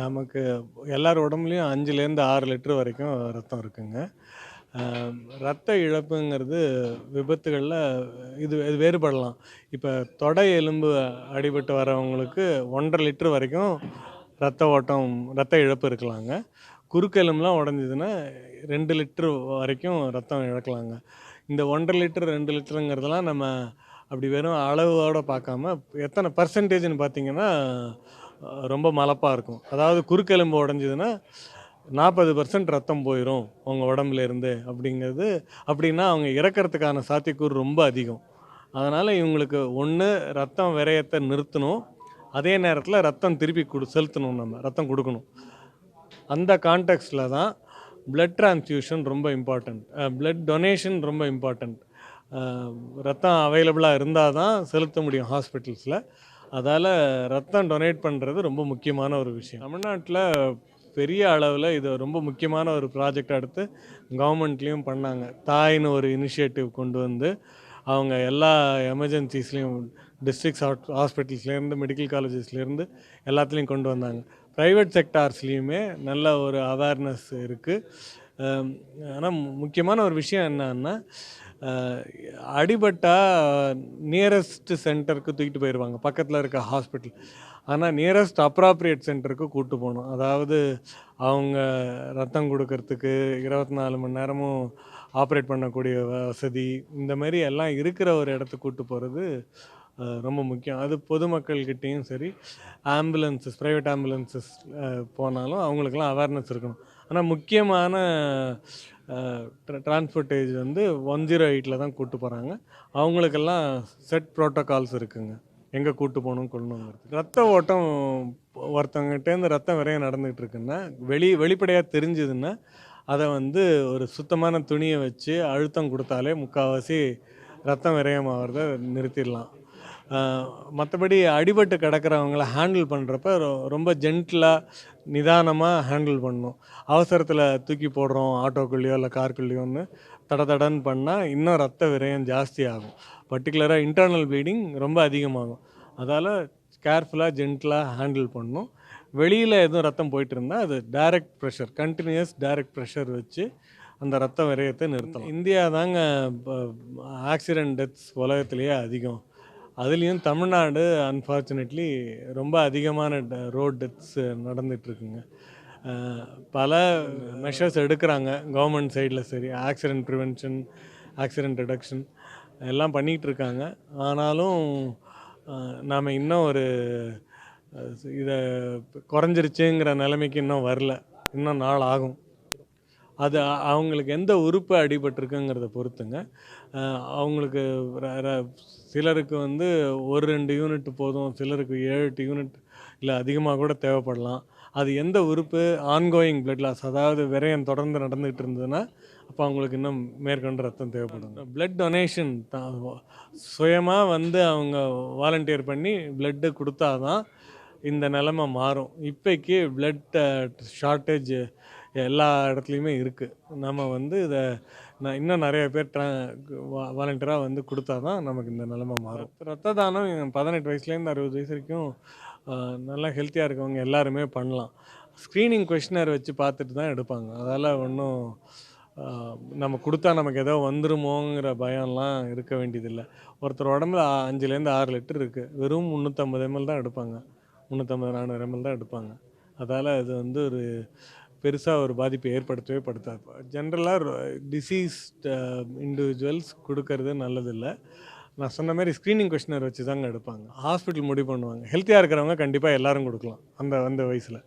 நமக்கு எல்லார் உடம்புலையும் அஞ்சுலேருந்து ஆறு லிட்டர் வரைக்கும் ரத்தம் இருக்குங்க. ரத்த இழப்புங்கிறது விபத்துகளில் இது இது வேறுபடலாம். இப்போ தொடை எலும்பு அடிபட்டு வரவங்களுக்கு ஒன்றரை லிட்டர் வரைக்கும் ரத்த ஓட்டம் ரத்த இழப்பு இருக்கலாங்க. குறுக்கெலும்புலாம் உடஞ்சிதுன்னா ரெண்டு லிட்டர் வரைக்கும் ரத்தம் இழக்கலாங்க. இந்த ஒன்றரை லிட்டர் ரெண்டு லிட்டருங்கிறதெல்லாம் நம்ம அப்படி வெறும் அளவோடு பார்க்காம எத்தனை பர்சன்டேஜ்னு பார்த்தீங்கன்னா ரொம்ப மலப்பாக இருக்கும். அதாவது குறுக்கெலும்பு உடஞ்சிதுன்னா நாற்பது பர்சன்ட் ரத்தம் போயிடும் உங்கள் உடம்புல இருந்து அப்படிங்கிறது. அப்படின்னா அவங்க இறக்கறதுக்கான சாத்தியக்கூறு ரொம்ப அதிகம். அதனால் இவங்களுக்கு ஒன்று ரத்தம் விரயத்தை நிறுத்தணும். அதே நேரத்தில் ரத்தம் திருப்பி கொடு செலுத்தணும் நம்ம ரத்தம் கொடுக்கணும். அந்த கான்டெக்ஸ்டில் தான் பிளட் டிரான்ஸ்ஃபியூஷன் ரொம்ப இம்பார்ட்டண்ட் பிளட் டொனேஷன் ரொம்ப இம்பார்ட்டண்ட் ரத்தம் அவைலபிளாக இருந்தால் தான் செலுத்த முடியும் ஹாஸ்பிட்டல்ஸில் அதால் ரத்தம் டொனேட் பண்ணுறது ரொம்ப முக்கியமான ஒரு விஷயம். தமிழ்நாட்டில் பெரிய அளவில் இது ரொம்ப முக்கியமான ஒரு ப்ராஜெக்ட் எடுத்து கவர்மெண்ட்லேயும் பண்ணாங்க. தாய்னு ஒரு இனிஷியேட்டிவ் கொண்டு வந்து அவங்க எல்லா எமர்ஜென்சிஸ்லேயும் டிஸ்ட்ரிக்ஸ் ஹாஸ்பிட்டல்ஸ்லேருந்து மெடிக்கல் காலேஜஸ்லேருந்து எல்லாத்துலேயும் கொண்டு வந்தாங்க. ப்ரைவேட் செக்டார்ஸ்லேயுமே நல்ல ஒரு அவேர்னஸ் இருக்குது ஆனால் முக்கியமான ஒரு விஷயம் என்னன்னா அடிபட்டால் அடிபட்டா நியரஸ்ட் சென்டருக்கு தூக்கிட்டு போயிடுவாங்க பக்கத்தில் இருக்க ஹாஸ்பிட்டல் ஆனால் நியரஸ்ட் அப்ராப்ரியேட் சென்டருக்கு கூப்பிட்டு போகணும். அதாவது அவங்க ரத்தம் கொடுக்கறதுக்கு இருபத்தி நாலு மணி நேரமும் ஆப்ரேட் பண்ணக்கூடிய வசதி இந்த மாதிரி எல்லாம் இருக்கிற ஒரு இடத்துக்கு கூப்பிட்டு போகிறது ரொம்ப முக்கியம். அது பொதுமக்கள்கிட்டேயும் சரி ஆம்புலன்சஸ் ப்ரைவேட் ஆம்புலன்சஸ் போனாலும் அவங்களுக்கெல்லாம் அவேர்னஸ் இருக்கணும். ஆனால் முக்கியமான டிரான்ஸ்போர்ட்டேஜ் வந்து ஒன் ஜீரோ எயிட்டில் தான் கூப்பிட்டு போகிறாங்க அவங்களுக்கெல்லாம் செட் ப்ரோட்டோகால்ஸ் இருக்குங்க. எங்கே கூட்டு போகணும் கொள்ளணுங்கிறது ரத்த ஓட்டம் ஒருத்தவங்ககிட்டேருந்து ரத்தம் விரைய நடந்துகிட்டு இருக்குன்னா வெளி வெளிப்படையாக தெரிஞ்சுதுன்னா அதை வந்து ஒரு சுத்தமான துணியை வச்சு அழுத்தம் கொடுத்தாலே முக்கால்வாசி ரத்தம் விரயமாகிறத நிறுத்திடலாம். மற்றபடி அடிபட்டு கிடக்கிறவங்கள ஹேண்டில் பண்ணுறப்ப ரொம்ப ஜென்டிலாக நிதானமாக ஹேண்டில் பண்ணணும். அவசரத்தில் தூக்கி போடுறோம் ஆட்டோக்குள்ளேயோ இல்லை காருக்குள்ளேயோன்னு தட தடன்னு பண்ணால் இன்னும் ரத்த விரயம் ஜாஸ்தி ஆகும். பர்டிகுலராக இன்டர்னல் ப்ளீடிங் ரொம்ப அதிகமாகும். அதால் கேர்ஃபுல்லாக ஜென்டிலாக ஹேண்டில் பண்ணணும். வெளியில் எதுவும் ரத்தம் போயிட்டு இருந்தால் அது direct pressure continuous direct pressure வச்சு அந்த ரத்த விரயத்தை நிறுத்தலாம். இந்தியா தாங்க ஆக்சிடென்ட் டெத்ஸ் உலகத்திலேயே அதிகம். அதுலேயும் தமிழ்நாடு அன்ஃபார்ச்சுனேட்லி ரொம்ப அதிகமான ரோட் டெத்ஸ் நடந்துகிட்ருக்குங்க பல மெஷர்ஸ் எடுக்கிறாங்க. கவர்மெண்ட் சைடில் சரி ஆக்சிடென்ட் ப்ரிவென்ஷன் ஆக்சிடெண்ட் ரிடக்ஷன் எல்லாம் பண்ணிகிட்டு இருக்காங்க ஆனாலும் நாம் இன்னும் ஒரு இதை குறைஞ்சிருச்சுங்கிற நிலைமைக்கு இன்னும் வரல. இன்னும் நாள் ஆகும். அது அவங்களுக்கு எந்த உறுப்பு அடிபட்டிருக்குங்கிறத பொறுத்துங்க. அவங்களுக்கு ர- ர- சிலருக்கு வந்து ஒரு ரெண்டு யூனிட் போதும் சிலருக்கு ஏழு எட்டு யூனிட் இல்லை அதிகமாக கூட தேவைப்படலாம். அது எந்த உறுப்பு? ஆன்கோயிங் பிளட் லாஸ் அதாவது விரயம் தொடர்ந்து நடந்துகிட்டு இருந்ததுன்னா அப்போ அவங்களுக்கு இன்னும் மேற்கொண்டு ரத்தம் தேவைப்படும். பிளட் டொனேஷன் தான் சுயமாக வந்து அவங்க வாலண்டியர் பண்ணி பிளட்டு கொடுத்தாதான் இந்த நிலமை மாறும். இப்போக்கி பிளட் ஷார்ட்டேஜ் எல்லா இடத்துலையுமே இருக்குது நம்ம வந்து இதை நான் இன்னும் நிறைய பேர் ட்ரா வாலண்டியராக வந்து கொடுத்தா தான் நமக்கு இந்த நிலமை மாறும். ரத்த தானம் பதினெட்டு வயசுலேருந்து அறுபது வயசு வரைக்கும் நல்லா ஹெல்த்தியாக இருக்கவங்க எல்லாருமே பண்ணலாம். ஸ்க்ரீனிங் கொஷினர் வச்சு பார்த்துட்டு தான் எடுப்பாங்க. அதால் ஒன்றும் நம்ம கொடுத்தா நமக்கு ஏதோ வந்துருமோங்கிற பயம்லாம் இருக்க வேண்டியதில்லை. ஒருத்தர் உடம்புல அஞ்சுலேருந்து ஆறு லிட்டர் இருக்குது வெறும் முந்நூற்றம்பது எம்எல் தான் எடுப்பாங்க. முந்நூற்றம்பது நானூறு எம்எல் தான் எடுப்பாங்க. அதால் இது வந்து ஒரு பெருசாக ஒரு பாதிப்பை ஏற்படுத்தவே படுத்தாது ஜென்ரலாக டிசீஸ்ட் இண்டிவிஜுவல்ஸ் கொடுக்கறது நல்லதில்லை. நான் சொன்ன மாதிரி ஸ்க்ரீனிங் கொஷினர் வச்சு தாங்க எடுப்பாங்க. ஹாஸ்பிட்டல் முடிவு பண்ணுவாங்க. ஹெல்த்தியாக இருக்கிறவங்க கண்டிப்பாக எல்லோரும் கொடுக்கலாம். அந்த அந்த வயசில்.